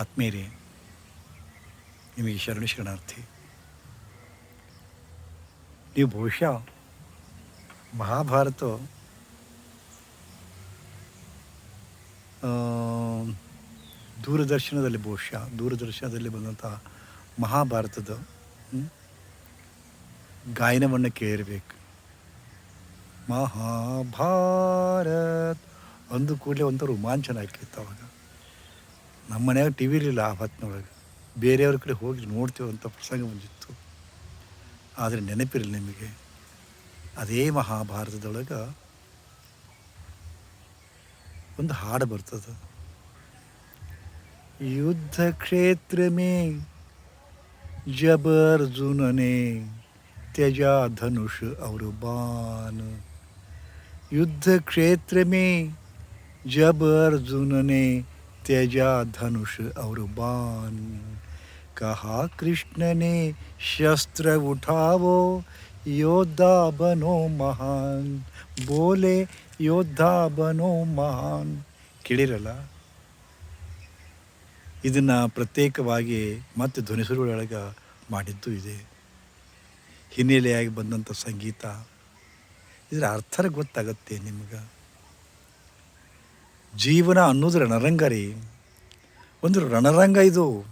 ಆತ್ಮೀಯರೇ, ನಿಮಗೆ ಶರಣು ಶರಣಾರ್ಥಿ. ನೀವು ಬಹುಶಃ ಮಹಾಭಾರತ ದೂರದರ್ಶನದಲ್ಲಿ ಬಹುಶಃ, ದೂರದರ್ಶನದಲ್ಲಿ ಬಂದಂಥ ಮಹಾಭಾರತದ ಗಾಯನವನ್ನು ಕೇಳಿರಬೇಕು. ಮಹಾಭಾರತ್ ಅಂದು ಕೂಡಲೇ ಒಂಥರ ರೋಮಾಂಚನ ಆಕಿತ್ತು ಅವಾಗ. ನಮ್ಮ ಮನೆಯಾಗ ಟಿ ವಿ ಇರಲಿಲ್ಲ ಆ ಹೊತ್ತಿನೊಳಗೆ ಬೇರೆಯವ್ರ ಕಡೆ ಹೋಗಿ ನೋಡ್ತೀವಿ ಅಂತ ಪ್ರಸಂಗ ಬಂದಿತ್ತು. ಆದರೆ ನೆನಪಿರಲಿ ನಿಮಗೆ, ಅದೇ ಮಹಾಭಾರತದೊಳಗೆ ಒಂದು ಹಾಡು ಬರ್ತದೆ. ಯುದ್ಧ ಕ್ಷೇತ್ರ ಮೇ ಜಬರ್ಜುನನೇ ತ್ಯಜ ಧನುಷ್ ಅವರು ಬಾನು. ಯುದ್ಧ ಕ್ಷೇತ್ರ ಮೇ ಜಬರ್ಜುನನೇ त्यजा धनुष और बाण कहा कृष्ण ने शस्त्र उठावो योद्धा बनो महान बोले ಯೋದ್ಧಾ ಬನೋ ಮಹಾನ್ ಕೇಳಿರಲ್ಲ ಇದನ್ನು ಪ್ರತ್ಯೇಕವಾಗಿ ಮತ್ತೆ ಧ್ವನಿಸುರುಗಳೊಳಗೆ ಮಾಡಿದ್ದು ಇದೆ ಹಿನ್ನೆಲೆಯಾಗಿ ಬಂದಂಥ ಸಂಗೀತ ಇದರ ಅರ್ಥ ಗೊತ್ತಾಗತ್ತೆ ನಿಮ್ಗೆ ಜೀವನ ಅನ್ನೋದು ರಣರಂಗ ರೀ. ಒಂದು ರಣರಂಗ ಇದು.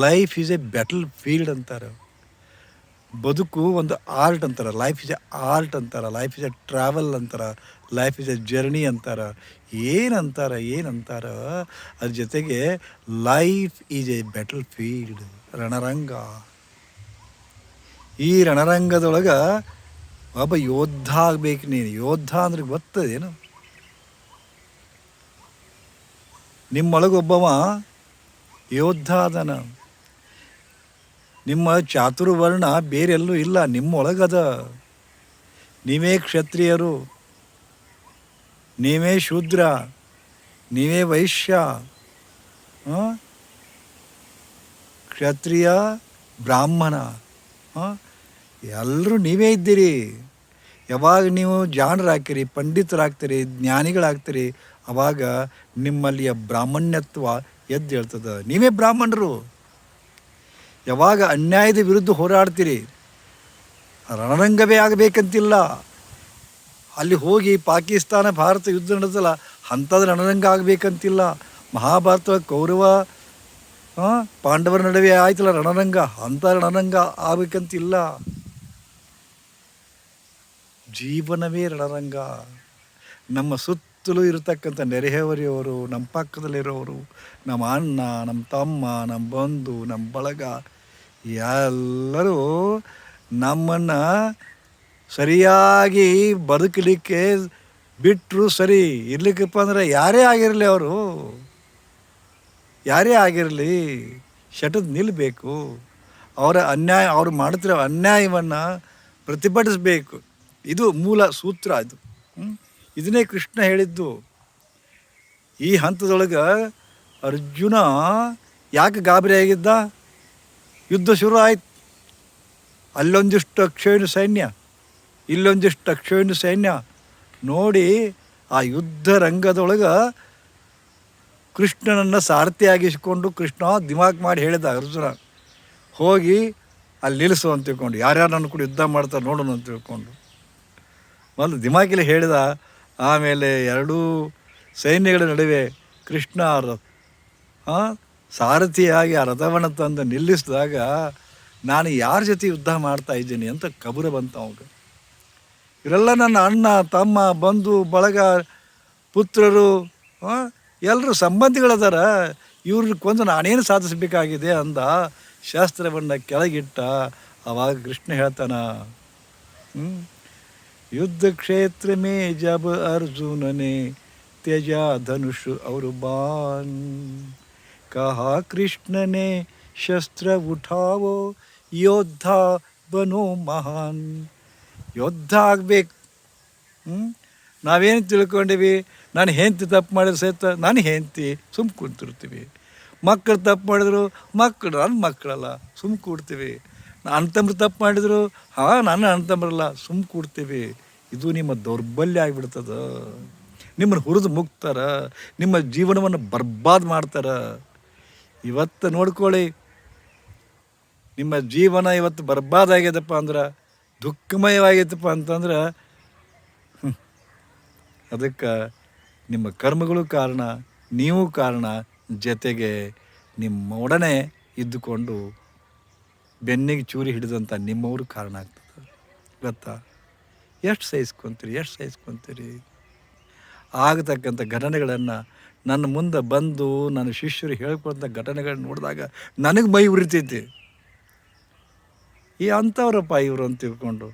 Life is a battle field ಅಂತಾರೆ. ಬದುಕು ಒಂದು ಆರ್ಟ್ ಅಂತಾರೆ. ಲೈಫ್ ಇಸ್ ಎ ಆರ್ಟ್ ಅಂತಾರೆ. ಲೈಫ್ ಇಸ್ ಎ ಟ್ರಾವೆಲ್ ಅಂತಾರೆ. ಲೈಫ್ ಇಸ್ ಎ ಜರ್ನಿ ಅಂತಾರೆ. ಏನಂತಾರ ಏನಂತಾರ? ಅದ್ರ ಜೊತೆಗೆ life is a battle field ರಣರಂಗ. ಈ ರಣರಂಗದೊಳಗೆ ಒಬ್ಬ ಯೋಧ ಆಗ್ಬೇಕು ನೀನು. ಯೋಧ ಅಂದ್ರೆ ಗೊತ್ತದೇನು? ನಿಮ್ಮೊಳಗೊಬ್ಬವ ಯೋದ್ಧ ಅದನ ನಿಮ್ಮ ಚಾತುರ್ವರ್ಣ ಬೇರೆಲ್ಲೂ ಇಲ್ಲ, ನಿಮ್ಮೊಳಗದ. ನೀವೇ ಕ್ಷತ್ರಿಯರು, ನೀವೇ ಶೂದ್ರ, ನೀವೇ ವೈಶ್ಯ? ಕ್ಷತ್ರಿಯ ಬ್ರಾಹ್ಮಣ ಎಲ್ಲರೂ ನೀವೇ ಇದ್ದೀರಿ. ಯಾವಾಗ ನೀವು ಜಾಣರಾಗ್ತೀರಿ, ಪಂಡಿತರಾಗ್ತೀರಿ, ಜ್ಞಾನಿಗಳಾಗ್ತೀರಿ ಅವಾಗ ನಿಮ್ಮಲ್ಲಿಯ ಬ್ರಾಹ್ಮಣ್ಯತ್ವ ಎದ್ದು ಹೇಳ್ತದೆ. ನೀವೇ ಬ್ರಾಹ್ಮಣರು. ಯಾವಾಗ ಅನ್ಯಾಯದ ವಿರುದ್ಧ ಹೋರಾಡ್ತೀರಿ? ರಣರಂಗವೇ ಆಗಬೇಕಂತಿಲ್ಲ. ಅಲ್ಲಿ ಹೋಗಿ ಪಾಕಿಸ್ತಾನ, ಭಾರತ ಯುದ್ಧ ನಡೆದಲ್ಲ ಅಂಥದ್ದು ರಣರಂಗ ಆಗಬೇಕಂತಿಲ್ಲ. ಮಹಾಭಾರತ ಕೌರವ ಪಾಂಡವರ ನಡುವೆ ಆಯ್ತಲ್ಲ ರಣರಂಗ, ಅಂಥ ರಣರಂಗ ಆಗಬೇಕಂತಿಲ್ಲ. ಜೀವನವೇ ರಣರಂಗ. ನಮ್ಮ ಸುತ್ತಲೂ ಇರತಕ್ಕಂಥ ನೆರೆಹೊರೆಯವರು, ನಮ್ಮ ಪಕ್ಕದಲ್ಲಿರೋರು, ನಮ್ಮ ಅಣ್ಣ, ನಮ್ಮ ತಮ್ಮ, ನಮ್ಮ ಬಂಧು, ನಮ್ಮ ಬಳಗ, ಎಲ್ಲರೂ ನಮ್ಮನ್ನು ಸರಿಯಾಗಿ ಬದುಕಲಿಕ್ಕೆ ಬಿಟ್ಟರು ಸರಿ. ಇರ್ಲಿಕ್ಕಪ್ಪ ಅಂದರೆ ಯಾರೇ ಆಗಿರಲಿ ಅವರು, ಯಾರೇ ಆಗಿರಲಿ ಶಟದ್ ನಿಲ್ಲಬೇಕು ಅವರ ಅನ್ಯಾಯ, ಅವರು ಮಾಡ್ತಿರೋ ಅನ್ಯಾಯವನ್ನು ಪ್ರತಿಭಟಿಸಬೇಕು. ಇದು ಮೂಲ ಸೂತ್ರ ಅದು? ಇದನ್ನೇ ಕೃಷ್ಣ ಹೇಳಿದ್ದು. ಈ ಹಂತದೊಳಗೆ ಅರ್ಜುನ ಯಾಕೆ ಗಾಬರಿ ಆಗಿದ್ದ? ಯುದ್ಧ ಶುರು ಆಯ್ತು. ಅಲ್ಲೊಂದಿಷ್ಟು ಅಕ್ಷಯನ ಸೈನ್ಯ, ಇಲ್ಲೊಂದಿಷ್ಟು ಅಕ್ಷಯನ ಸೈನ್ಯ ನೋಡಿ ಆ ಯುದ್ಧ ರಂಗದೊಳಗೆ ಕೃಷ್ಣನನ್ನು ಸಾರಥಿಯಾಗಿಸಿಕೊಂಡು ಕೃಷ್ಣ ದಿಮಾಕ್ ಮಾಡಿ ಹೇಳಿದ ಅರ್ಜುನ, ಹೋಗಿ ಅಲ್ಲಿ ನಿಲ್ಲಿಸು ಅಂತ ತಿಳ್ಕೊಂಡು, ಯಾರ್ಯಾರು ನನ್ನ ಕೂಡ ಯುದ್ಧ ಮಾಡ್ತಾರೆ ನೋಡೋಣ ಅಂತ ತಿಳ್ಕೊಂಡು. ಮೊದಲು ದಿಮಾಕಿಲಿ ಹೇಳಿದ ಆಮೇಲೆ ಎರಡೂ ಸೈನ್ಯಗಳ ನಡುವೆ ಕೃಷ್ಣ ರಥ ಸಾರಥಿಯಾಗಿ ಆ ರಥವನ್ನು ತಂದು ನಿಲ್ಲಿಸಿದಾಗ ನಾನು ಯಾರ ಜೊತೆ ಯುದ್ಧ ಮಾಡ್ತಾ ಇದ್ದೀನಿ ಅಂತ ಕಬುರ ಬಂತ ಅವಾಗ ಇವರೆಲ್ಲ ನನ್ನ ಅಣ್ಣ, ತಮ್ಮ, ಬಂಧು, ಬಳಗ, ಪುತ್ರರು ಎಲ್ಲರೂ ಸಂಬಂಧಿಗಳದಾರ ಇವ್ರನ್ನ ಕೊಂದು ನಾನೇನು ಸಾಧಿಸಬೇಕಾಗಿದೆ ಅಂದ ಶಾಸ್ತ್ರವನ್ನು ಕೆಳಗಿಟ್ಟ ಅವಾಗ ಕೃಷ್ಣ ಹೇಳ್ತಾನ, ಹ್ಮ್? युद्ध क्षेत्र में जब अर्जुन ने त्यजा धनुष और बाण कहा कृष्ण ने शस्त्र उठाओ योद्धा बनो महान ಯೋದ್ಧ ಆಗ್ಬೇಕು ಹ್ಞೂ ನಾವೇನು ತಿಳ್ಕೊಂಡಿವಿ ನಾನು ಹೆಂಡತಿ ತಪ್ಪು ಮಾಡಿದ್ರೆ ಸಹಿತ ನಾನು ಹೆಂಡತಿ ಸುಮ್ ಕುಂತಿರ್ತೀವಿ ಮಕ್ಕಳು ತಪ್ಪು ಮಾಡಿದ್ರು ಮಕ್ಕಳು ನನ್ನ ಮಕ್ಕಳಲ್ಲ ಸುಮ್ ಕೂಡ್ತೀವಿ ಅಣ್ತಂಬ್ರು ತಪ್ಪು ಮಾಡಿದ್ರು. ಹಾಂ ನನ್ನ ಅಣ್ತಂಬ್ರಲ್ಲ ಸುಮ್ ಕೂಡ್ತೀವಿ. ಇದು ನಿಮ್ಮ ದೌರ್ಬಲ್ಯ ಆಗಿಬಿಡ್ತದ. ನಿಮ್ಮನ್ನು ಹುರಿದು ಮುಗ್ತಾರ. ನಿಮ್ಮ ಜೀವನವನ್ನು ಬರ್ಬಾದ್ ಮಾಡ್ತಾರ. ಇವತ್ತು ನೋಡ್ಕೊಳ್ಳಿ. ನಿಮ್ಮ ಜೀವನ ಇವತ್ತು ಬರ್ಬಾದಾಗ್ಯದಪ್ಪ ಅಂದ್ರೆ, ದುಃಖಮಯವಾಗೈತಪ್ಪ ಅಂತಂದ್ರೆ. ಅದಕ್ಕೆ ನಿಮ್ಮ ಕರ್ಮಗಳು ಕಾರಣ, ನೀವು ಕಾರಣ, ಜೊತೆಗೆ ನಿಮ್ಮೊಡನೆ ಇದ್ದುಕೊಂಡು ಬೆನ್ನಿಗೆ ಚೂರಿ ಹಿಡಿದಂಥ ನಿಮ್ಮವರು ಕಾರಣ ಆಗ್ತದೆ. ಗೊತ್ತಾ? ಎಷ್ಟು ಸಹಿಸ್ಕೊಂತೀರಿ ಎಷ್ಟು ಸಹಿಸ್ಕೊಂತೀರಿ ಆಗತಕ್ಕಂಥ ಘಟನೆಗಳನ್ನು ನನ್ನ ಮುಂದೆ ಬಂದು ನನ್ನ ಶಿಷ್ಯರು ಹೇಳ್ಕೊಂಥ ಘಟನೆಗಳನ್ನ ನೋಡಿದಾಗ ನನಗೆ ಮೈ ಉರಿತೈತಿ. ಈ ಅಂಥವ್ರಪ್ಪ ಇವರು ಅಂತ ತಿಳ್ಕೊಂಡು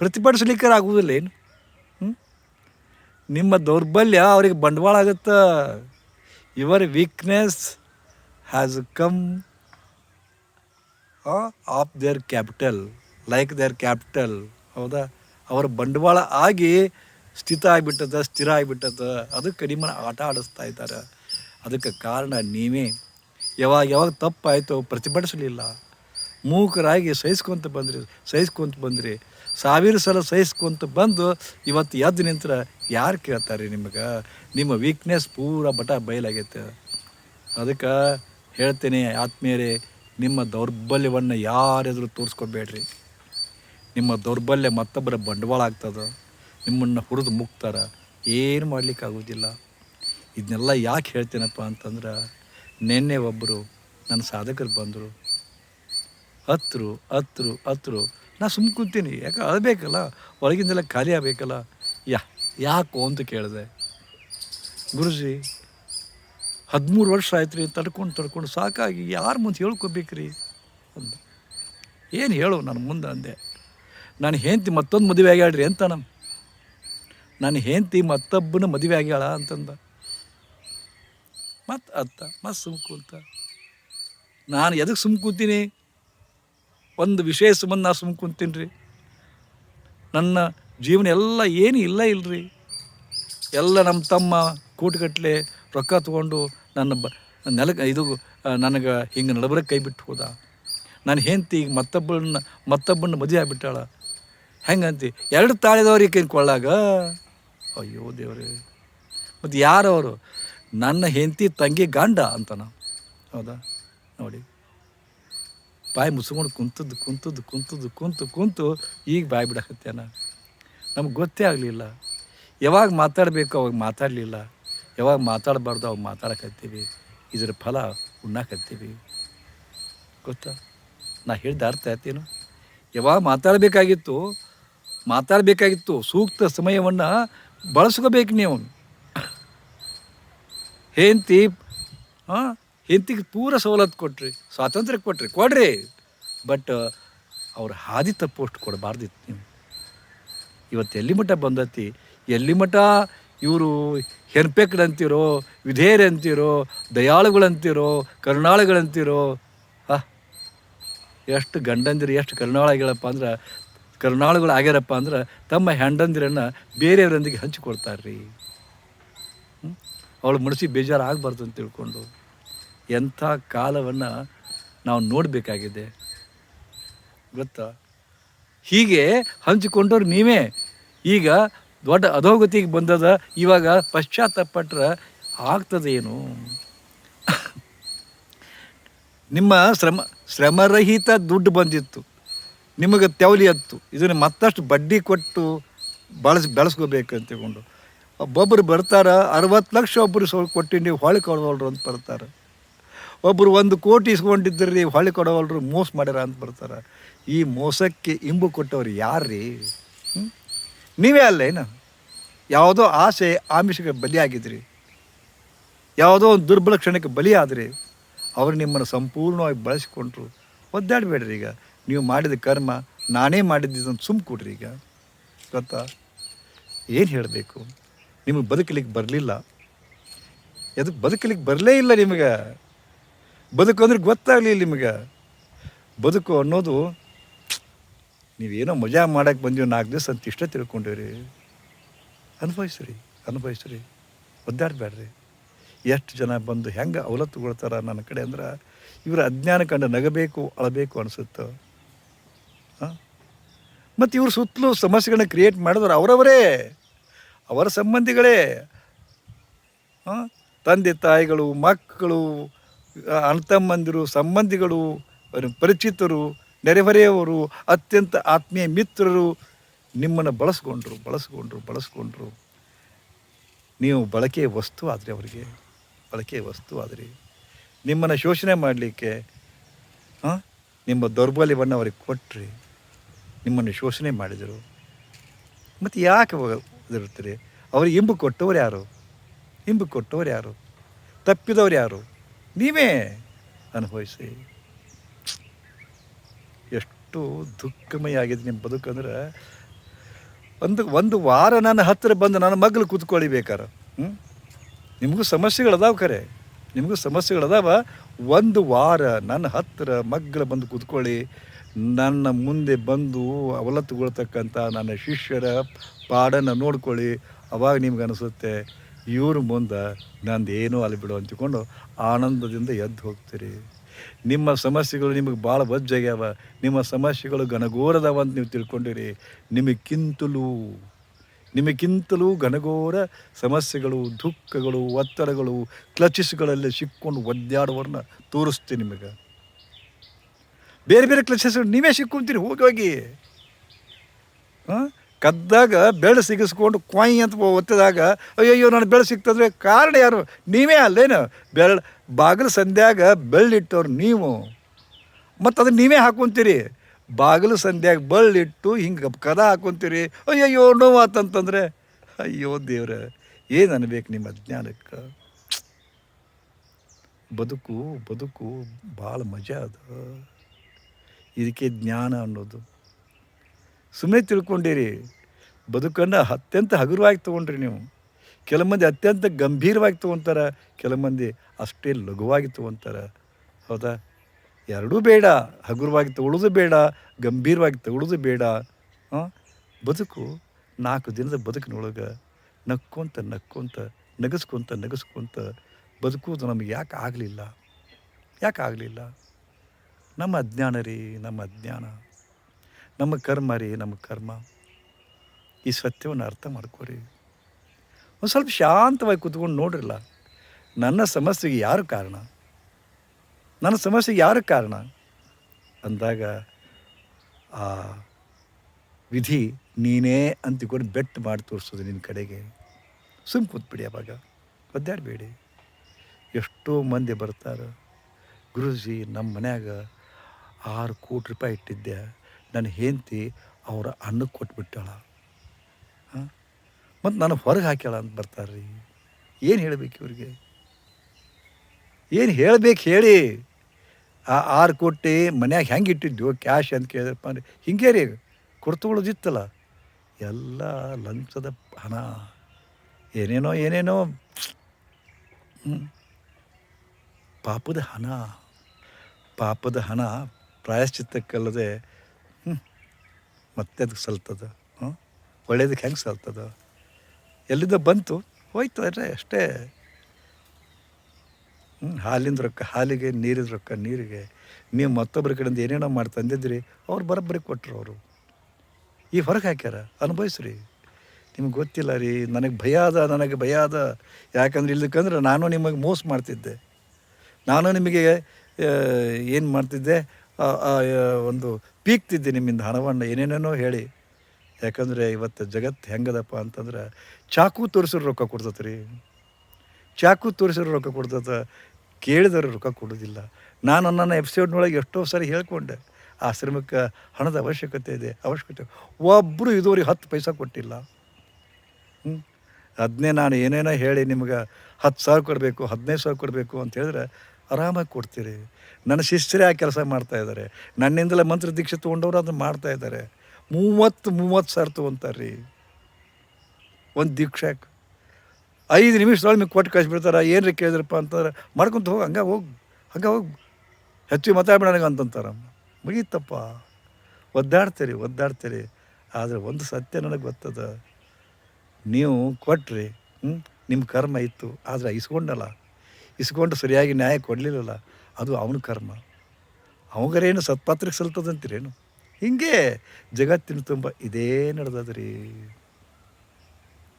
ಪ್ರತಿಭಟಿಸ್ಲಿಕ್ಕೆ ಆಗುವುದಿಲ್ಲ ಏನು ನಿಮ್ಮ ದೌರ್ಬಲ್ಯ ಅವ್ರಿಗೆ ಬಂಡವಾಳ ಆಗುತ್ತಾ? Your weakness has come of their capital, like their capital, ಹೌದಾ? ಅವರ ಬಂಡವಾಳ ಆಗಿ ಸ್ಥಿತ ಆಗಿಬಿಟ್ಟದ, ಸ್ಥಿರ ಆಗಿಬಿಟ್ಟದ, ಅದು ಕಡಿಮೆ ಆಟ ಆಡಿಸ್ತಾ ಇದ್ದಾರೆ. ಅದಕ್ಕೆ ಕಾರಣ ನೀವೇ. ಯಾವಾಗ ಯಾವಾಗ ತಪ್ಪಾಯಿತು ಪ್ರತಿಭಟಿಸಲಿಲ್ಲ. ಮೂಕರಾಗಿ ಸಹಿಸ್ಕೊಂತ ಬಂದ್ರಿ ಸಹಿಸ್ಕೊಂತ ಬಂದ್ರಿ. ಸಾವಿರ ಸಲ ಸಹಿಸ್ಕೊಂತ ಬಂದು ಇವತ್ತು ಎದ್ದು ನಿಂತರ ಯಾರು ಕೇಳ್ತಾರೆ ನಿಮಗೆ? ನಿಮ್ಮ ವೀಕ್ನೆಸ್ ಪೂರ ಬಟ ಬಯಲಾಗೈತೆ. ಅದಕ್ಕೆ ಹೇಳ್ತೇನೆ ಆತ್ಮೀಯರೇ ನಿಮ್ಮ ದೌರ್ಬಲ್ಯವನ್ನು ಯಾರೆದುರು ತೋರಿಸ್ಕೊಬೇಡ್ರಿ. ನಿಮ್ಮ ದೌರ್ಬಲ್ಯ ಮತ್ತೊಬ್ಬರ ಬಂಡವಾಳ ಆಗ್ತದೆ, ನಿಮ್ಮನ್ನು ಹುರಿದು ಮುಕ್ತಾರ, ಏನು ಮಾಡ್ಲಿಕ್ಕೆ ಆಗೋದಿಲ್ಲ ಇದನ್ನೆಲ್ಲ ಯಾಕೆ ಹೇಳ್ತೇನಪ್ಪ ಅಂತಂದ್ರೆ, ನಿನ್ನೆ ಒಬ್ಬರು ನನ್ನ ಸಾಧಕರು ಬಂದರು. ಹತ್ರು ಹತ್ರು ಹತ್ರು. ನಾ ಸುಮ್ಮ ಕೂತೀನಿ, ಯಾಕೆ ಅಳಬೇಕಲ್ಲ ಒಳಗಿಂದೆಲ್ಲ ಖಾಲಿ ಆಗಬೇಕಲ್ಲ. ಯಾ, ಯಾಕೋ ಅಂತ ಕೇಳಿದೆ. ಗುರುಜಿ ಹದಿಮೂರು ವರ್ಷ ಆಯ್ತು ರೀ ತಡ್ಕೊಂಡು ತಡ್ಕೊಂಡು ಸಾಕಾಗಿ ಯಾರ ಮುಂದೆ ಹೇಳ್ಕೊಬೇಕ್ರಿ ಅಂದ ಏನು ಹೇಳು ನನ್ನ ಮುಂದೆ ಅಂದೆ. ನಾನು ಹೆಂಡ್ತಿ ಮತ್ತೊಂದು ಮದುವೆ ಆಗ್ಯಾಳ್ರಿ ಅಂತ ನಮ್ಮ ನನ್ನ ಹೆಂಡ್ತಿ ಮತ್ತೊಬ್ಬನ ಮದುವೆ ಆಗ್ಯಾಳ ಅಂತಂದ. ಮತ್ತು ಅತ್ತ ಮತ್ತು ಸುಮ್ ಕೂತ ನಾನು ಎದಕ್ಕೆ ಸುಮ್ ಕೂತೀನಿ? ಒಂದು ವಿಷಯ ಸಂಬಂಧ ನಾ ಸುಮ್ ರೀ ನನ್ನ ಜೀವನ ಎಲ್ಲ ಏನು ಇಲ್ಲ ಇಲ್ರಿ. ಎಲ್ಲ ನಮ್ಮ ತಮ್ಮ ಕೂಟಗಟ್ಲೆ ರೊಕ್ಕ ತೊಗೊಂಡು ನನ್ನ ಬ ನೆಲಕ್ಕೆ ಇದು ನನಗೆ ಹಿಂಗೆ ನಡಬರಕ್ಕೆ ಕೈ ಬಿಟ್ಟು ಹೋದ. ನನ್ನ ಹೆಂಡತಿ ಈಗ ಮತ್ತೊಬ್ಬಳನ್ನ ಮತ್ತೊಬ್ಬನ ಮದುವೆ ಆಗಿಬಿಟ್ಟಾಳ. ಹೆಂಗಂತಿ? ಎರಡು ತಾಳಿದವ್ರಿಗೆ ಕೈ ಕೊಳ್ಳಾಗ. ಅಯ್ಯೋ ದೇವ್ರಿ. ಮತ್ತು ಯಾರವರು ನನ್ನ ಹೆಂಡತಿ ತಂಗಿ ಗಂಡ ನಾವು. ಹೌದಾ? ನೋಡಿ. ಬಾಯಿ ಮುಸ್ಕೊಂಡು ಕುಂತದ್ದು ಕುಂತದ್ದು ಕುಂತದ್ದು, ಕುಂತು ಕುಂತು ಈಗ ಬಾಯಿ ಬಿಡಕತ್ತೇನ ನಮ್ಗೆ ಗೊತ್ತೇ ಆಗಲಿಲ್ಲ. ಯಾವಾಗ ಮಾತಾಡಬೇಕು ಅವಾಗ ಮಾತಾಡಲಿಲ್ಲ. ಯಾವಾಗ ಮಾತಾಡಬಾರ್ದು ಅವಾಗ ಮಾತಾಡಕತ್ತೀವಿ. ಇದರ ಫಲ ಉಣ್ಣಾಕತ್ತೀವಿ. ಗೊತ್ತಾ? ನಾ ಹೇಳಿದ ಅರ್ಥ ಆಯ್ತೇನು? ಯಾವಾಗ ಮಾತಾಡಬೇಕಾಗಿತ್ತು ಮಾತಾಡಬೇಕಾಗಿತ್ತು ಸೂಕ್ತ ಸಮಯವನ್ನು ಬಳಸ್ಕೋಬೇಕು ನೀವು. ಹೆಂಡ್ತಿ ಹಾಂ ಹೆಂಡತಿಗೆ ಪೂರ ಸವಲತ್ತು ಕೊಟ್ರಿ, ಸ್ವಾತಂತ್ರ್ಯ ಕೊಟ್ರಿ, ಕೊಡ್ರಿ. ಬಟ್ ಅವ್ರ ಹಾದಿ ತಪ್ಪೋಷ್ಟು ಕೊಡಬಾರ್ದಿತ್ತು ನೀವು. ಇವತ್ತು ಎಲ್ಲಿ ಮಠ ಬಂದತಿ? ಎಲ್ಲಿ ಮಠ ಇವರು ಹೆನ್ಪೆಕ್ಗಳಂತೀರೋ ಅಂತಿರೋ ದಯಾಳುಗಳಂತಿರೋ, ಕರುಣಾಳುಗಳಂತಿರೋ, ಹಾ? ಎಷ್ಟು ಗಂಡಂದಿರು, ಎಷ್ಟು ಕರುಣಾಳಾಗ್ಯಾಳಪ್ಪ ಅಂದ್ರೆ ಕರುಣಾಳುಗಳು ಆಗ್ಯಾರಪ್ಪ ಅಂದ್ರೆ ತಮ್ಮ ಹೆಂಡಂದಿರನ್ನು ಬೇರೆಯವರೊಂದಿಗೆ ಹಂಚಿಕೊಳ್ತಾರೆ ರೀ ಅವಳು ಮನಸ್ಸಿಗೆ ಬೇಜಾರು ಆಗಬಾರ್ದು ಅಂತ ತಿಳ್ಕೊಂಡು ಎಂಥ ಕಾಲವನ್ನು ನಾವು ನೋಡಬೇಕಾಗಿದೆ. ಗೊತ್ತಾ? ಹೀಗೆ ಹಂಚಿಕೊಂಡವ್ರು ನೀವೇ. ಈಗ ದೊಡ್ಡ ಅಧೋಗತಿಗೆ ಬಂದದ, ಇವಾಗ ಪಶ್ಚಾತ್ತಾಪಟ್ರೆ ಆಗ್ತದೇನು? ನಿಮ್ಮ ಶ್ರಮ, ಶ್ರಮರಹಿತ ದುಡ್ಡು ಬಂದಿತ್ತು. ನಿಮಗೆ ತೆವಲಿ ಹತ್ತು. ಇದನ್ನು ಮತ್ತಷ್ಟು ಬಡ್ಡಿ ಕೊಟ್ಟು ಬಳಸಿ, ಬೆಳೆಸ್ಕೋಬೇಕು ಅಂತ ತಿಳ್ಕೊಂಡು ಒಬ್ಬೊಬ್ಬರು ಬರ್ತಾರೆ, ಅರವತ್ತು ಲಕ್ಷ ಒಬ್ಬರು ಸ್ವಲ್ಪ ಕೊಟ್ಟು ನೀವು ಹೊಳೆ ಕೊಡವಲ್ರು ಅಂತ ಬರ್ತಾರೆ. ಒಬ್ಬರು ಒಂದು ಕೋಟಿ ಇಸ್ಕೊಂಡಿದ್ದರೆ ನೀವು ಹೊಳೆ ಕೊಡವಲ್ರು ಮೋಸ ಮಾಡ್ಯಾರ ಅಂತ ಬರ್ತಾರೆ. ಈ ಮೋಸಕ್ಕೆ ಇಂಬು ಕೊಟ್ಟವ್ರು ಯಾರ್ರೀ? ನೀವೇ ಅಲ್ಲ ಏನು? ಯಾವುದೋ ಆಸೆ ಆಮಿಷಕ್ಕೆ ಬಲಿಯಾಗಿದ್ರಿ. ಯಾವುದೋ ಒಂದು ದುರ್ಬಲ ಕ್ಷಣಕ್ಕೆ ಬಲಿಯಾದ್ರಿ. ಅವರು ನಿಮ್ಮನ್ನು ಸಂಪೂರ್ಣವಾಗಿ ಬಳಸಿಕೊಂಡ್ರು. ಒದ್ದಾಡಬೇಡ್ರಿ ಈಗ. ನೀವು ಮಾಡಿದ ಕರ್ಮ, ನಾನೇ ಮಾಡಿದ್ದು ಸುಮ್ಮ ಕೊಡ್ರಿ ಈಗ. ಗೊತ್ತಾ? ಏನು ಹೇಳಬೇಕು? ನಿಮಗೆ ಬದುಕಲಿಕ್ಕೆ ಬರಲಿಲ್ಲ. ಅದು ಬದುಕಲಿಕ್ಕೆ ಬರಲೇ ಇಲ್ಲ ನಿಮಗೆ? ಬದುಕು ಅಂದ್ರೆ ಗೊತ್ತಾಗಲಿಲ್ಲ ನಿಮಗೆ. ಬದುಕು ಅನ್ನೋದು ನೀವೇನೋ ಮಜಾ ಮಾಡೋಕ್ಕೆ ಬಂದೀವಿ ನಾಲ್ಕು ದಿವಸ ಅಂತ ಇಷ್ಟ ತಿಳ್ಕೊಂಡಿರಿ. ಅನುಭವಿಸ್ರಿ ಅನುಭವಿಸ್ರಿ. ಒದ್ದಾಡಬೇಡ್ರಿ ಎಷ್ಟು ಜನ ಬಂದು ಹೆಂಗೆ ಅವಲತ್ತುಗೊಳ್ತಾರ ನನ್ನ ಕಡೆ ಅಂದ್ರೆ ಇವರು ಅಜ್ಞಾನ ಕಂಡು ನಗಬೇಕು, ಅಳಬೇಕು ಅನಿಸುತ್ತೋ. ಹಾಂ? ಮತ್ತು ಇವ್ರ ಸುತ್ತಲೂ ಸಮಸ್ಯೆಗಳನ್ನ ಕ್ರಿಯೇಟ್ ಮಾಡಿದ್ರು ಅವರವರೇ, ಅವರ ಸಂಬಂಧಿಗಳೇ. ಹಾಂ? ತಂದೆ ತಾಯಿಗಳು, ಮಕ್ಕಳು, ಅಣ್ಣ ತಮ್ಮಂದಿರು, ಸಂಬಂಧಿಗಳು, ಪರಿಚಿತರು ನೆರೆಹೊರೆಯವರು ಅತ್ಯಂತ ಆತ್ಮೀಯ ಮಿತ್ರರು ನಿಮ್ಮನ್ನು ಬಳಸ್ಕೊಂಡ್ರು ಬಳಸ್ಕೊಂಡ್ರು ಬಳಸ್ಕೊಂಡ್ರು. ನೀವು ಬಳಕೆಯ ವಸ್ತು ಆದರೆ ಅವರಿಗೆ, ಬಳಕೆಯ ವಸ್ತು ಆದರೆ. ನಿಮ್ಮನ್ನು ಶೋಷಣೆ ಮಾಡಲಿಕ್ಕೆ ನಿಮ್ಮ ದೌರ್ಬಲ್ಯವನ್ನು ಅವರಿಗೆ ಕೊಟ್ಟರೆ ನಿಮ್ಮನ್ನು ಶೋಷಣೆ ಮಾಡಿದರು. ಮತ್ತು ಯಾಕೆ ಇರುತ್ತೀರಿ ಅವ್ರಿಗೆ ಇಂಬು ಕೊಟ್ಟವ್ರು ಯಾರು? ಇಂಬು ಕೊಟ್ಟವ್ರು ಯಾರು? ತಪ್ಪಿದವ್ರು ಯಾರು? ನೀವೇ ಅನುಭವಿಸಿ. ಎಷ್ಟು ದುಃಖಮಯ ಆಗಿದೆ ನಿಮ್ಮ ಬದುಕಂದ್ರೆ. ಒಂದು ಒಂದು ವಾರ ನನ್ನ ಹತ್ತಿರ ಬಂದು ನನ್ನ ಮಗಳು ಕೂತ್ಕೊಳ್ಳಿ ಬೇಕಾರ ನಿಮಗೂ ಸಮಸ್ಯೆಗಳದಾವ ಖರೆ. ನಿಮಗೂ ಸಮಸ್ಯೆಗಳದಾವ ಒಂದು ವಾರ ನನ್ನ ಹತ್ತಿರ ಮಗ್ಳು ಬಂದು ಕೂತ್ಕೊಳ್ಳಿ. ನನ್ನ ಮುಂದೆ ಬಂದು ಅವಲತ್ತುಗೊಳ್ತಕ್ಕಂಥ ನನ್ನ ಶಿಷ್ಯರ ಪಾಡನ್ನು ನೋಡ್ಕೊಳ್ಳಿ. ಅವಾಗ ನಿಮ್ಗೆ ಅನಿಸುತ್ತೆ, ಇವ್ರ ಮುಂದೆ ನಂದು ಏನೂ ಅಲ್ಲಿ ಬಿಡು ಅಂತಕೊಂಡು ಆನಂದದಿಂದ ಎದ್ದು ಹೋಗ್ತೀರಿ. ನಿಮ್ಮ ಸಮಸ್ಯೆಗಳು ನಿಮಗೆ ಭಾಳ ಬಜ್ಜಾಗ್ಯಾವ ನಿಮ್ಮ ಸಮಸ್ಯೆಗಳು ಘನಘೋರದವ ಅಂತ ನೀವು ತಿಳ್ಕೊಂಡಿರಿ. ನಿಮಗಿಂತಲೂ ನಿಮಗಿಂತಲೂ ಘನಘೋರ ಸಮಸ್ಯೆಗಳು, ದುಃಖಗಳು, ಒತ್ತಡಗಳು, ಕ್ಲಚಿಸ್ಗಳಲ್ಲಿ ಸಿಕ್ಕೊಂಡು ಒದ್ದಾಡುವನ್ನ ತೋರಿಸ್ತೀನಿ ನಿಮಗೆ. ಬೇರೆ ಬೇರೆ ಕ್ಲಚಸ್ಗಳು ನೀವೇ ಸಿಕ್ಕೊಂತೀರಿ, ಹೋಗಿ ಹೋಗಿ. ಹಾಂ? ಕದ್ದಾಗ ಬೆಳೆ ಸಿಗಿಸ್ಕೊಂಡು ಕೊಯ್ ಅಂತ ಒತ್ತಿದಾಗ, ಅಯ್ಯಯ್ಯೋ ನಾನು ಬೆಳೆ ಸಿಗ್ತದ್ರೆ ಕಾರಣ ಯಾರು? ನೀವೇ ಅಲ್ಲೇನು? ಬೆಳ್ ಬಾಗಿಲು ಸಂಧ್ಯಾಗ ಬೆಳ್ಳಿಟ್ಟವ್ರು ನೀವು. ಮತ್ತು ಅದನ್ನ ನೀವೇ ಹಾಕೊಂತೀರಿ? ಬಾಗಿಲು ಸಂಧ್ಯಾಗ ಬಳ್ಳಿಟ್ಟು ಹಿಂಗೆ ಕದ ಹಾಕೊಂತೀರಿ. ಅಯ್ಯಯ್ಯೋ, ನೋವಾತಂತಂದ್ರೆ, ಅಯ್ಯೋ, ದೇವ್ರ, ಏನು ಅನ್ಬೇಕು ನಿಮ್ಮ ಅಜ್ಞಾನಕ್ಕೆ? ಬದುಕು ಬದುಕು ಭಾಳ ಮಜಾ ಅದು. ಇದಕ್ಕೆ ಜ್ಞಾನ ಅನ್ನೋದು. ಸುಮ್ಮನೆ ತಿಳ್ಕೊಂಡಿರಿ. ಬದುಕನ್ನು ಅತ್ಯಂತ ಹಗುರವಾಗಿ ತೊಗೊಂಡ್ರಿ ನೀವು. ಕೆಲ ಮಂದಿ ಅತ್ಯಂತ ಗಂಭೀರವಾಗಿ ತೊಗೊತಾರೆ, ಕೆಲ ಮಂದಿ ಅಷ್ಟೇ ಲಘುವಾಗಿ ತೊಗೊತಾರೆ. ಹೌದಾ? ಎರಡೂ ಬೇಡ. ಹಗುರವಾಗಿ ತಗೊಳ್ಳೋದು ಬೇಡ, ಗಂಭೀರವಾಗಿ ತಗೊಳ್ಳೋದು ಬೇಡ. ಬದುಕು ನಾಲ್ಕು ದಿನದ ಬದುಕಿನೊಳಗೆ ನಕ್ಕೊಂತ ನಕ್ಕೊಂತ, ನಗಸ್ಕೊಂತ ನಗಸ್ಕೊಂತ ಬದುಕುವುದು ನಮಗೆ ಯಾಕೆ ಆಗಲಿಲ್ಲ? ಯಾಕೆ ಆಗಲಿಲ್ಲ? ನಮ್ಮ ಅಜ್ಞಾನ ರೀ, ನಮ್ಮ ಅಜ್ಞಾನ. ನಮ್ಮ ಕರ್ಮ ರೀ, ನಮ್ಮ ಕರ್ಮ. ಈ ಸತ್ಯವನ್ನು ಅರ್ಥ ಮಾಡ್ಕೋರಿ. ಒಂದು ಸ್ವಲ್ಪ ಶಾಂತವಾಗಿ ಕೂತ್ಕೊಂಡು ನೋಡ್ರಲ್ಲ. ನನ್ನ ಸಮಸ್ಯೆಗೆ ಯಾರು ಕಾರಣ? ನನ್ನ ಸಮಸ್ಯೆಗೆ ಯಾರು ಕಾರಣ? ಅಂದಾಗ, ಆ ವಿಧಿ ನೀನೇ ಅಂತಿಕೊಂಡು ಬೆಟ್ ಮಾಡಿ ತೋರಿಸೋದು ನಿನ್ನ ಕಡೆಗೆ. ಸುಮ್ಮ ಕೂತ್ಬಿಡಿ ಅವಾಗ. ಒದ್ದಾಡಬೇಡಿ. ಎಷ್ಟೋ ಮಂದಿ ಬರ್ತಾರೆ. ಗುರುಜಿ, ನಮ್ಮ ಮನ್ಯಾಗ ಆರು ಕೋಟಿ ರೂಪಾಯಿ ಇಟ್ಟಿದ್ದೆ. ನನ್ನ ಹೆಂಡತಿ ಅವರ ಅನ್ನಕ್ಕೆ ಕೊಟ್ಬಿಟ್ಟಾಳ. ಹಾಂ ಮತ್ತು ನಾನು ಹೊರಗೆ ಹಾಕ್ಯಾಳ ಅಂತ ಬರ್ತಾರೆ ರೀ ಏನು ಹೇಳಬೇಕು ಇವ್ರಿಗೆ? ಏನು ಹೇಳ್ಬೇಕು ಹೇಳಿ. ಆ ಆರು ಕೋಟಿ ಮನ್ಯಾಗ ಹೆಂಗೆ ಇಟ್ಟಿದ್ದು ಕ್ಯಾಶ್ ಅಂತ ಕೇಳಿದ್ರಪ್ಪ ಅಂದ್ರೆ ಹಿಂಗೆ ರೀ ಕುರ್ತುಗಳದಿತ್ತಲ್ಲ ಎಲ್ಲ ಲಂಚದ ಹಣ. ಏನೇನೋ ಏನೇನೋ. ಪಾಪದ ಹಣ. ಪಾಪದ ಹಣ ಪ್ರಾಯಶ್ಚಿತ್ತಕ್ಕಲ್ಲದೆ ಮತ್ತೆ ಅದಕ್ಕೆ ಸಲ್ತದ, ಹ್ಞೂ? ಒಳ್ಳೇದಕ್ಕೆ ಹೆಂಗೆ ಸಲ್ತದ? ಎಲ್ಲಿಂದ ಬಂತು? ಹೋಯ್ತು ಅಷ್ಟೇ ಅಷ್ಟೇ. ಹ್ಞೂ ಹಾಲಿಂದ ರೊಕ್ಕ, ಹಾಲಿಗೆ ನೀರಿದ ರೊಕ್ಕ, ನೀರಿಗೆ. ನೀವು ಮತ್ತೊಬ್ಬರ ಕಡೆಯಿಂದ ಏನೇನೋ ಮಾಡಿ ತಂದಿದ್ರಿ ಅವ್ರು ಬರೋಬ್ಬರಿ ಕೊಟ್ಟರು ಅವರು. ಈ ಹೊರಗೆ ಹಾಕ್ಯಾರ, ಅನುಭವಿಸ್ರಿ. ನಿಮ್ಗೆ ಗೊತ್ತಿಲ್ಲ ರೀ, ನನಗೆ ಭಯ ಅದ, ನನಗೆ ಭಯ ಅದ. ಯಾಕಂದ್ರೆ ಇಲ್ಲಕ್ಕಂದ್ರೆ ನಾನು ನಿಮಗೆ ಮೋಸ ಮಾಡ್ತಿದ್ದೆ. ನಾನು ನಿಮಗೆ ಏನು ಮಾಡ್ತಿದ್ದೆ? ಒಂದು ಪೀಕ್ತಿದ್ದೆ ನಿಮ್ಮಿಂದ ಹಣವನ್ನು ಏನೇನೇನೋ ಹೇಳಿ. ಯಾಕಂದರೆ ಇವತ್ತು ಜಗತ್ತು ಹೆಂಗದಪ್ಪ ಅಂತಂದ್ರೆ ಚಾಕು ತೋರಿಸಿರೋ ರೊಕ್ಕ ಕೊಡ್ತೈತೆ ಚಾಕು ತೋರಿಸಿರೋ ರೊಕ್ಕ ಕೊಡ್ತೈತೆ. ಕೇಳಿದವರು ರೊಕ್ಕ ಕೊಡೋದಿಲ್ಲ. ನಾನು ನನ್ನ ಎಪಿಸೋಡ್ನೊಳಗೆ ಎಷ್ಟೋ ಸಾರಿ ಹೇಳ್ಕೊಂಡೆ. ಆಶ್ರಮಕ್ಕೆ ಹಣದ ಅವಶ್ಯಕತೆ ಇದೆ, ಅವಶ್ಯಕತೆ ಒಬ್ಬರು ಇದುವರೆಗೆ ಹತ್ತು ಪೈಸಾ ಕೊಟ್ಟಿಲ್ಲ. ಹ್ಞೂ ಅದನ್ನೇ ನಾನು ಏನೇನೋ ಹೇಳಿ ನಿಮ್ಗೆ ಹತ್ತು ಸಾವಿರ ಕೊಡಬೇಕು, ಹದಿನೈದು ಸಾವಿರ ಕೊಡಬೇಕು ಅಂತ ಹೇಳಿದ್ರೆ ಆರಾಮಾಗಿ ಕೊಡ್ತೀರಿ. ನನ್ನ ಶಿಷ್ಯರೇ ಆ ಕೆಲಸ ಮಾಡ್ತಾ ಇದ್ದಾರೆ. ನನ್ನಿಂದಲೇ ಮಂತ್ರ ದೀಕ್ಷೆ ತೊಗೊಂಡವ್ರು ಅದನ್ನು ಮಾಡ್ತಾ ಇದ್ದಾರೆ. ಮೂವತ್ತು ಮೂವತ್ತು ಸಾವಿರ ತೊಗೊತಾರೆ ರೀ ಒಂದು ದೀಕ್ಷಾಕ್ ಐದು ನಿಮಿಷದೊಳಗೆ ನಿಮಗೆ ಕೊಟ್ಟು ಕಳಿಸ್ಬಿಡ್ತಾರೆ. ಏನ್ರಿ ಕೇಳಿದ್ರಪ್ಪ ಅಂತಂದ್ರೆ ಮಾಡ್ಕೊಂತ ಹೋಗಿ, ಹಂಗೆ ಹೋಗಿ ಹಂಗೆ ಹೋಗಿ. ಹೆಚ್ಚು ಮಾತಾಡ್ಬೇಡ ನನಗೆ ಅಂತಂತಾರೆ. ಮುಗೀತಪ್ಪ. ಒದ್ದಾಡ್ತೀರಿ ಒದ್ದಾಡ್ತೀರಿ. ಆದರೆ ಒಂದು ಸತ್ಯ ನನಗೆ ಗೊತ್ತದ. ನೀವು ಕೊಟ್ರಿ ಹ್ಞೂ ನಿಮ್ಮ ಕರ್ಮ ಇತ್ತು, ಆದರೆ ಇಸ್ಕೊಂಡಲ್ಲ ಇಸ್ಕೊಂಡು ಸರಿಯಾಗಿ ನ್ಯಾಯ ಕೊಡಲಿಲ್ಲಲ್ಲ, ಅದು ಅವನ ಕರ್ಮ. ಅವಗರೇನು ಸತ್ಪಾತ್ರಕ್ಕೆ ಸಲ್ತದಂತೀರೇನು ಹಿಂಗೆ ಜಗತ್ತಿನ ತುಂಬ ಇದೇ ನಡೆದದ್ರಿ.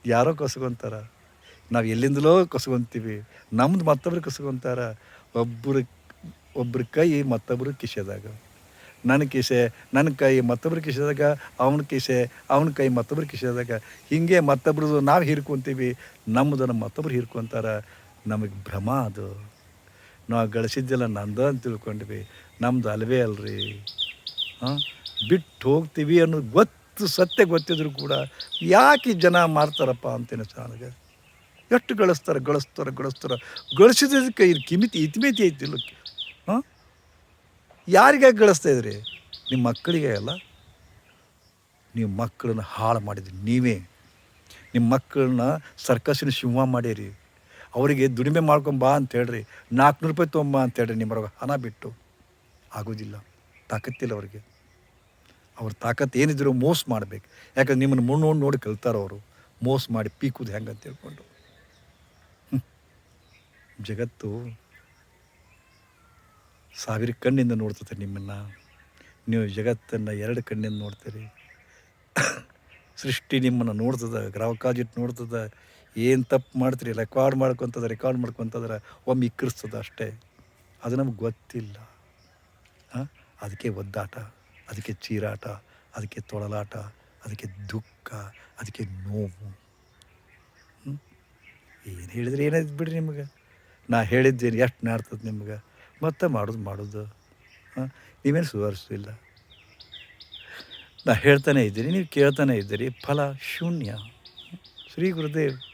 ಯಾರೋ ಕಸ್ಕೊಂತಾರ ನಾವು ಎಲ್ಲಿಂದಲೋ ಕಸ್ಕೊಂತೀವಿ ನಮ್ದು ಮತ್ತೊಬ್ರು ಕಸ್ಕೊಂತಾರ ಒಬ್ಬರು ಒಬ್ಬರ ಕೈ ಮತ್ತೊಬ್ಬರು ಕಿಸೆದಾಗ ನನ್ನ ಕಿಸೆ ನನ್ನ ಕೈ ಮತ್ತೊಬ್ಬರ ಕಿಸೆದಾಗ ಅವನ ಕಿಸೆ ಅವನ ಕೈ ಮತ್ತೊಬ್ಬರ ಕಿಸೆದಾಗ ಹಿಂಗೆ ಮತ್ತೊಬ್ರದ್ದು ನಾವು ಹೀರ್ಕೊತೀವಿ, ನಮ್ಮದನ್ನು ಮತ್ತೊಬ್ರು ಹೀರ್ಕೊತಾರ. ನಮಗೆ ಭ್ರಮ ಅದು. ನಾವು ಗಳಿಸಿದ್ದೆಲ್ಲ ನಂದು ಅಂತ ತಿಳ್ಕೊಂಡ್ವಿ. ನಮ್ದು ಅಲ್ವೇ ಅಲ್ರಿ. ಹಾಂ? ಬಿಟ್ಟು ಹೋಗ್ತೀವಿ ಅನ್ನೋದು ಗೊತ್ತು, ಸತ್ಯ ಗೊತ್ತಿದ್ರು ಕೂಡ ಯಾಕೆ ಜನ ಮಾರ್ತಾರಪ್ಪ ಅಂತೇನೆ ನನಗೆ. ಎಷ್ಟು ಗಳಿಸ್ತಾರೆ ಗಳಿಸ್ತಾರೆ ಗಳಿಸ್ತಾರೆ. ಗಳಿಸಿದ್ದಕ್ಕೆ ಇದು ಕಿಮಿತಿ, ಇತಿಮಿತಿ ಐತಿಲ್ಲ ಹಾಂ? ಯಾರಿಗಾಗಿ ಗಳಿಸ್ತಾ ಇದ್ರಿ? ನಿಮ್ಮ ಮಕ್ಕಳಿಗೆ ಅಲ್ಲ. ನೀವು ಮಕ್ಕಳನ್ನ ಹಾಳು ಮಾಡಿದ್ರಿ ನೀವೇ. ನಿಮ್ಮ ಮಕ್ಕಳನ್ನ ಸರ್ಕಸ್ಸಿನ ಸಿಂಹ ಮಾಡೀರಿ. ಅವರಿಗೆ ದುಡಿಮೆ ಮಾಡ್ಕೊಂಬಾ ಅಂತ ಹೇಳ್ರಿ. ನಾಲ್ಕುನೂರು ರೂಪಾಯಿ ತೊಗೊಂಬ ಅಂತ ಹೇಳ್ರಿ ನಿಮ್ಮ ಹಣ ಬಿಟ್ಟು ಆಗೋದಿಲ್ಲ. ತಾಕತ್ತಿಲ್ಲ ಅವ್ರಿಗೆ. ಅವ್ರ ತಾಕತ್ತು ಏನಿದ್ರು ಮೋಸ ಮಾಡ್ಬೇಕು. ಯಾಕಂದ್ರೆ ನಿಮ್ಮನ್ನು ಮುಣ್ಣು ಮುಣ್ಣು ನೋಡಿ ಕಲ್ತಾರ ಅವರು. ಮೋಸ ಮಾಡಿ ಪೀಕುದು ಹೆಂಗೆ ಅಂತ ಹೇಳ್ಕೊಂಡು. ಜಗತ್ತು ಸಾವಿರ ಕಣ್ಣಿಂದ ನೋಡ್ತದೆ ನಿಮ್ಮನ್ನು. ನೀವು ಜಗತ್ತನ್ನು ಎರಡು ಕಣ್ಣಿಂದ ನೋಡ್ತೀರಿ. ಸೃಷ್ಟಿ ನಿಮ್ಮನ್ನು ನೋಡ್ತದೆ ಗ್ರಾಹಕಾಜಿಟ್ಟು ನೋಡ್ತದೆ ಏನು ತಪ್ಪು ಮಾಡ್ತೀರಿ? ರೆಕಾರ್ಡ್ ಮಾಡ್ಕೊತದ ರೆಕಾರ್ಡ್ ಮಾಡ್ಕೊತಂದ್ರೆ ಒಮ್ಮೆ ಇಕ್ಕರಿಸ್ತದೆ ಅಷ್ಟೇ. ಅದು ನಮ್ಗೆ ಗೊತ್ತಿಲ್ಲ. ಅದಕ್ಕೆ ಒದ್ದಾಟ, ಅದಕ್ಕೆ ಚೀರಾಟ, ಅದಕ್ಕೆ ತೊಳಲಾಟ, ಅದಕ್ಕೆ ದುಃಖ, ಅದಕ್ಕೆ ನೋವು. ಏನು ಹೇಳಿದ್ರೆ ಏನಾಯ್ತು ಬಿಡ್ರಿ ನಿಮ್ಗೆ? ನಾ ಹೇಳಿದ್ದೇನು ಎಷ್ಟು ನಾಡ್ತದೆ ನಿಮ್ಗೆ? ಮತ್ತೆ ಮಾಡೋದು ಮಾಡೋದು. ಹಾಂ? ನೀವೇನು ಸುಧಾರಿಸಲಿಲ್ಲ ನಾ ಹೇಳ್ತಾನೆ ಇದ್ದೀರಿ ನೀವು ಕೇಳ್ತಾನೆ ಇದ್ದೀರಿ. ಫಲ ಶೂನ್ಯ. ಶ್ರೀ ಗುರುದೇವ್.